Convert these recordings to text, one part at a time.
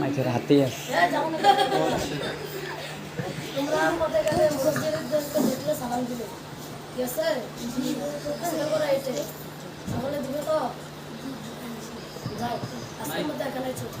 মাইকের হাতেই আছে। আজকে সকলে দিবে। তো? যাও আজকের মধ্যে এখানে ছুটি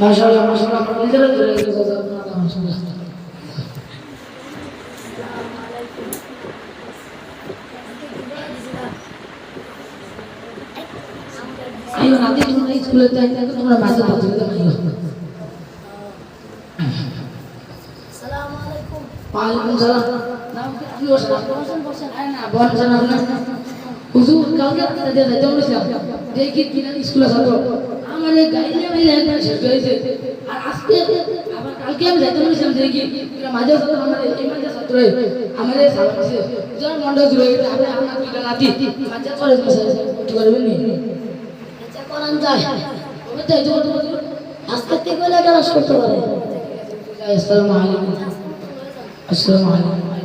মাশাআল্লাহ মাশাআল্লাহ নিজেরা ধরে গেছে মাশাআল্লাহ আইও রাতে তোমরা স্কুলে যাই থাকো তোমরা বাসে বাসে আইও সালাম আলাইকুম ওয়ালাইকুম সালাম। নাম কি? কি ওর নাম বলছেন বলছেন আয় না বল জানা হুজুর, কালকে আপনাদের যেতে বলেছিলাম দেখি কিনা স্কুলে ছাত্র আমার এই গাইলে মাইলে একবার শেষ হয়েছে। আর আজকে আবার কালকে আমি যাইতে বলেছিলাম কিনা মাঝে ছাত্র আমাদের এই মাঝে ছাত্র আমাদের যার মন্ডল জুড়ে আমি আমার দুইটা নাতি মাঝে চলে বসে কি করবেন নি এটা করান যায়। ওই তো এই যে আজকে থেকে গেলে ক্লাস করতে পারে। আসসালামু আলাইকুম। আসসালামু আলাইকুম।